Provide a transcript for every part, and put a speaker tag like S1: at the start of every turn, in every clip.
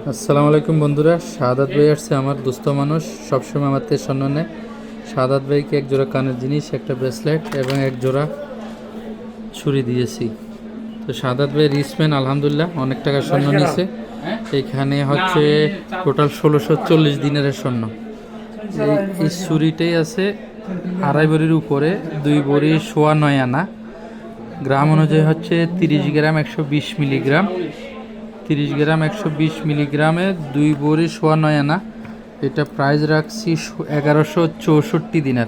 S1: আসসালামু আলাইকুম বন্ধুরা, শাহাদাত ভাই আসছে আমার দুস্থ মানুষ, সবসময় আমার থেকে স্বর্ণ নেয় শাহাদাত ভাইকে এক জোড়া কানের জিনিস, একটা ব্রেসলেট এবং এক জোড়া ছুরি দিয়েছি। তো শাহাদাত ভাই রিসম্যান আলহামদুলিল্লাহ, অনেক টাকা স্বর্ণ নিছে। এখানে হচ্ছে টোটাল ষোলোশো চল্লিশ দিনের স্বর্ণ। এই এই ছুরিটাই আছে আড়াই বড়ির উপরে, দুই বড়ি সোয়া নয় আনা। গ্রাম অনুযায়ী হচ্ছে তিরিশ গ্রাম, একশো বিশ মিলিগ্রাম। তিরিশ গ্রাম, একশো বিশ মিলিগ্রামে দুই বড়ি সোয়া নয় আনা। এটা প্রাইস রাখছি এগারোশো চৌষট্টি দিনার।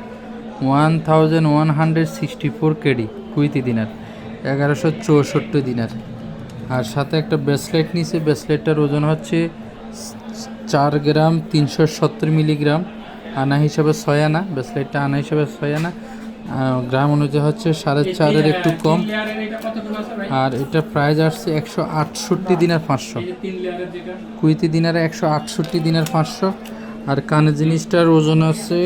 S1: One thousand one hundred sixty four KD, Kuwaiti দিনার। এগারোশো চৌষট্টি দিনার। আর সাথে একটা ব্রেসলেট নিছে। ব্রেসলেটটার ওজন হচ্ছে চার গ্রাম তিনশো সত্তর মিলিগ্রাম। আনা হিসাবে ছয় আনা। ব্রেসলেটটা আনা হিসাবে ছয় আনা। গ্রাম অনুযায়ী হচ্ছে সাড়ে চারের একটু কম। আর এটা প্রাইস আসছে একশো আটষট্টি দিনের পাঁচশো। কুইতি দিনারে একশো আটষট্টি দিনের পাঁচশো। আর কানের জিনিসটার ওজন আছে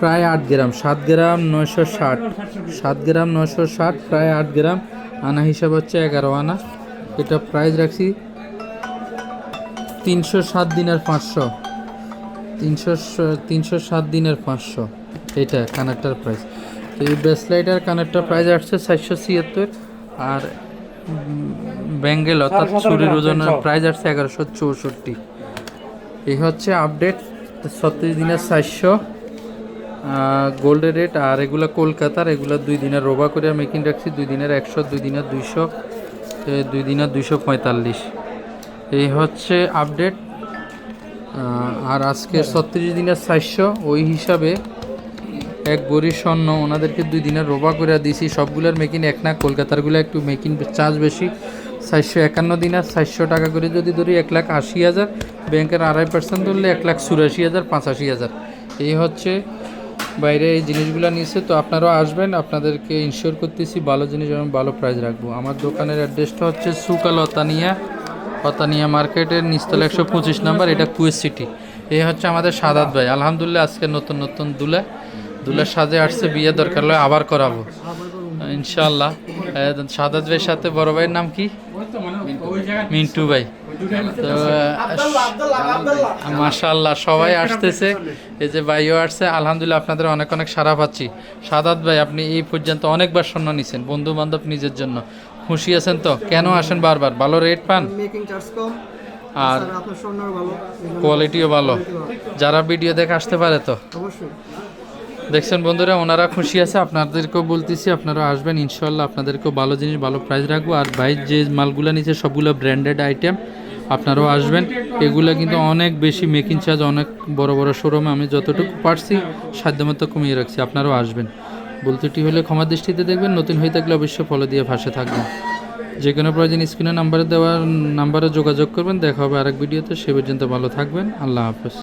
S1: প্রায় আট গ্রাম, সাত গ্রাম নয়শো ষাট। সাত গ্রাম নয়শো ষাট, প্রায় আট গ্রাম। আনা হিসাব হচ্ছে এগারো আনা। এটা প্রাইস রাখছি তিনশো সাত দিনের পাঁচশো। তিনশো তিনশো সাত দিনের পাঁচশো। এটা কানেক্টার প্রাইস তো এই ব্রেসলাইটার কানেক্টার প্রাইস আসছে চারশো ছিয়াত্তর আর ব্যাঙ্গেল অর্থাৎ চুরির ওজনের প্রাইস আসছে এগারোশো চৌষট্টি। এই হচ্ছে আপডেট ছত্রিশ দিনের চারশো গোল্ডের রেট আর এগুলো কলকাতার এগুলো দুই দিনের রোবা করে মেকিং রাখছি দুই দিনের একশো দুই দিনের দুইশো দুই দিনের দুইশো পঁয়তাল্লিশ। এই হচ্ছে আপডেট আর আজকে ছত্রিশ দিনের চারশো ওই হিসাবে এক বড়ি স্বর্ণ, ওনাদেরকে দুই দিনের রোবা করে দিয়েছি সবগুলোর মেকিং এক না কলকাতারগুলো একটু মেকিং চার্জ বেশি। চারশো একান্ন দিনের চারশো টাকা করে যদি ধরি এক লাখ আশি হাজার, ব্যাংকের আড়াই পার্সেন্ট ধরলে এক লাখ চুরাশি হাজার, পাঁচাশি হাজার। এই হচ্ছে বাইরে এই জিনিসগুলো নিচ্ছে তো আপনারাও আসবেন, আপনাদেরকে ইনশিওর করতেছি ভালো জিনিস এবং ভালো প্রাইস রাখব। আমার দোকানের অ্যাড্রেসটা হচ্ছে সুকাল অতানিয়া অতানিয়া মার্কেটের নিচতলা একশো পঁচিশ নাম্বার, এটা কুয়েস সিটি। এই হচ্ছে আমাদের সাদাত ভাই। আলহামদুলিল্লাহ, আজকে নতুন নতুন দুলে। দুলের সাজে আসছে বিয়ে দরকার হলে আবার করাবো। ইনশাল্লাহ সাদাত ভাইয়ের সাথে বড় ভাইয়ের নাম কি? মিন্টু ভাই। তো মাশাল্লাহ সবাই আসতেছে। এই যে ভাইও আসছে আলহামদুলিল্লাহ আপনাদের অনেক অনেক সারা পাচ্ছি। সাদাত ভাই আপনি এই পর্যন্ত অনেকবার স্বর্ণ নিছেন বন্ধু বান্ধব নিজের জন্য। খুশি আছেন তো? কেন আসেন বারবার? ভালো রেট পান? আর কোয়ালিটিও ভালো। যারা ভিডিও দেখে আসতে পারে তো?
S2: অবশ্যই।
S1: দেখছেন বন্ধুরা, ওনারা খুশি আছে, আপনাদেরকেও বলতেছি আপনারা আসবেন, ইনশাল্লাহ আপনাদেরকেও ভালো জিনিস, ভালো প্রাইস রাখব। আর ভাই, যে মালগুলো নিচ্ছে সবগুলো ব্র্যান্ডেড আইটেম আপনারাও আসবেন। এগুলো কিন্তু অনেক বেশি মেকিং চার্জ অনেক বড় বড় শোরুমে আমি যতটুকু পারছি, সাধ্যমতো কমিয়ে রাখছি, আপনারাও আসবেন। বলতেটি হলে ক্ষমা দৃষ্টিতে দেখবেন, নতুন হয়ে থাকলে অবশ্যই ফলো দিয়ে ভাসে থাকবেন। যে কোনো প্রয়োজন স্ক্রিনে নাম্বারে দেওয়ার নাম্বারে যোগাযোগ করবেন, দেখা হবে আরেক ভিডিওতে সে পর্যন্ত ভালো থাকবেন, আল্লাহ হাফেজ।